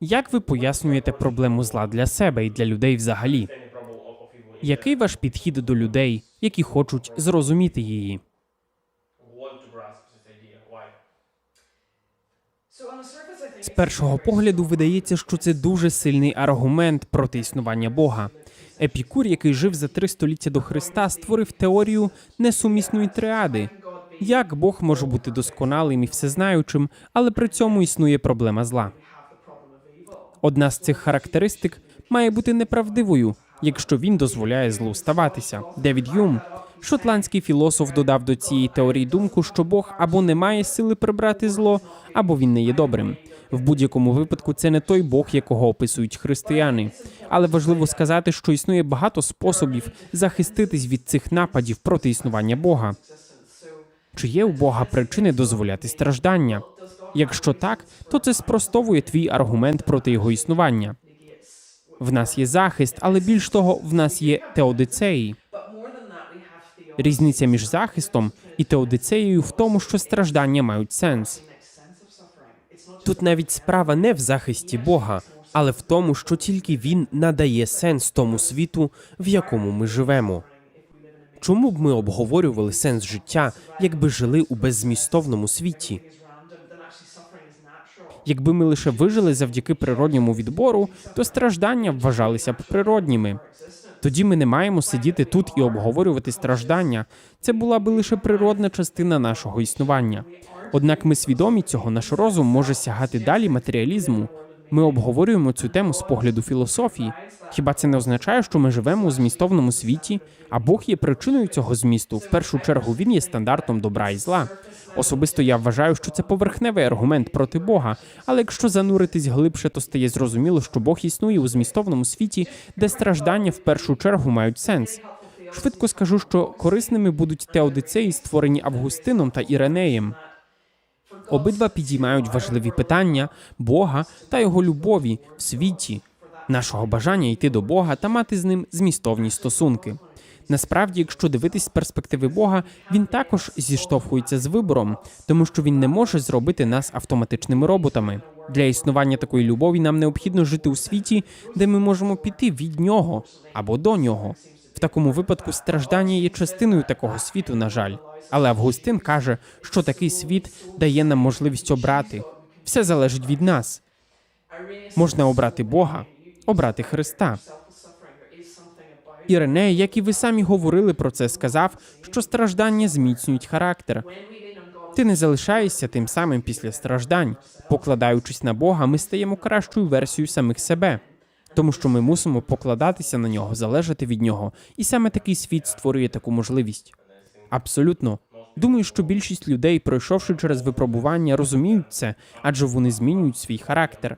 Як ви пояснюєте проблему зла для себе і для людей взагалі? Який ваш підхід до людей, які хочуть зрозуміти її? З першого погляду видається, що це дуже сильний аргумент проти існування Бога. Епікур, який жив за три століття до Христа, створив теорію несумісної триади. Як Бог може бути досконалим і всезнаючим, але при цьому існує проблема зла. Одна з цих характеристик має бути неправдивою, якщо він дозволяє злу ставатися. Девід Юм, шотландський філософ, додав до цієї теорії думку, що Бог або не має сили прибрати зло, або він не є добрим. В будь-якому випадку це не той Бог, якого описують християни. Але важливо сказати, що існує багато способів захиститись від цих нападів проти існування Бога. Чи є у Бога причини дозволяти страждання? Якщо так, то це спростовує твій аргумент проти його існування. В нас є захист, але більш того, в нас є теодицеї. Різниця між захистом і теодицеєю в тому, що страждання мають сенс. Тут навіть справа не в захисті Бога, але в тому, що тільки він надає сенс тому світу, в якому ми живемо. Чому б ми обговорювали сенс життя, якби жили у беззмістовному світі? Якби ми лише вижили завдяки природньому відбору, то страждання вважалися б природніми. Тоді ми не маємо сидіти тут і обговорювати страждання. Це була би лише природна частина нашого існування. Однак ми свідомі цього, наш розум може сягати далі матеріалізму. Ми обговорюємо цю тему з погляду філософії. Хіба це не означає, що ми живемо у змістовному світі, а Бог є причиною цього змісту? В першу чергу він є стандартом добра і зла. Особисто я вважаю, що це поверхневий аргумент проти Бога. Але якщо зануритись глибше, то стає зрозуміло, що Бог існує у змістовному світі, де страждання в першу чергу мають сенс. Швидко скажу, що корисними будуть теодицеї, створені Августином та Іренеєм. Обидва підіймають важливі питання Бога та його любові в світі, нашого бажання йти до Бога та мати з ним змістовні стосунки. Насправді, якщо дивитись з перспективи Бога, він також зіштовхується з вибором, тому що він не може зробити нас автоматичними роботами. Для існування такої любові нам необхідно жити у світі, де ми можемо піти від нього або до нього. В такому випадку страждання є частиною такого світу, на жаль. Але Августин каже, що такий світ дає нам можливість обрати. Все залежить від нас. Можна обрати Бога, обрати Христа. Іреней, як і ви самі говорили про це, сказав, що страждання зміцнюють характер. Ти не залишаєшся тим самим після страждань. Покладаючись на Бога, ми стаємо кращою версією самих себе, тому що ми мусимо покладатися на нього, залежати від нього, і саме такий світ створює таку можливість. Абсолютно. Думаю, що більшість людей, пройшовши через випробування, розуміють це, адже вони змінюють свій характер.